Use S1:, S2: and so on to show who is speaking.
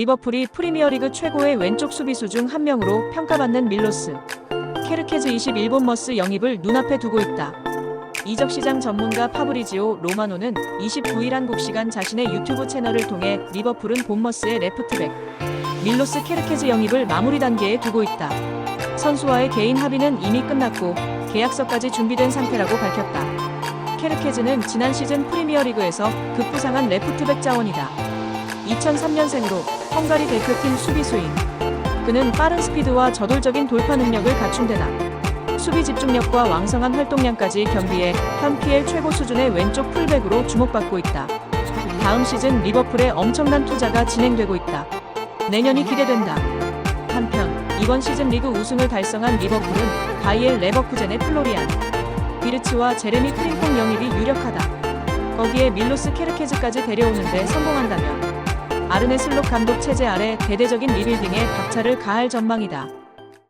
S1: 리버풀이 프리미어리그 최고의 왼쪽 수비수 중 한 명으로 평가받는 밀로스. 케르케즈 21본 머스 영입을 눈앞에 두고 있다. 이적 시장 전문가 파브리지오 로마노는 29일 한국 시간 자신의 유튜브 채널을 통해 리버풀은 본머스의 레프트백 밀로스 케르케즈 영입을 마무리 단계에 두고 있다. 선수와의 개인 합의는 이미 끝났고 계약서까지 준비된 상태라고 밝혔다. 케르케즈는 지난 시즌 프리미어리그에서 급부상한 레프트백 자원이다. 2003년생으로 헝가리 대표팀 수비수인 그는 빠른 스피드와 저돌적인 돌파 능력을 갖춘 데다 수비 집중력과 왕성한 활동량까지 겸비해 현 PL 최고 수준의 왼쪽 풀백으로 주목받고 있다. 다음 시즌 리버풀의 엄청난 투자가 진행되고 있다. 내년이 기대된다. 한편 이번 시즌 리그 우승을 달성한 리버풀은 바이엘 레버쿠젠의 플로리안 비르츠와 제레미 프링퐁 영입이 유력하다. 거기에 밀로스 케르케즈까지 데려오는데 성공한다면 아르네 슬롯 감독 체제 아래 대대적인 리빌딩에 박차를 가할 전망이다.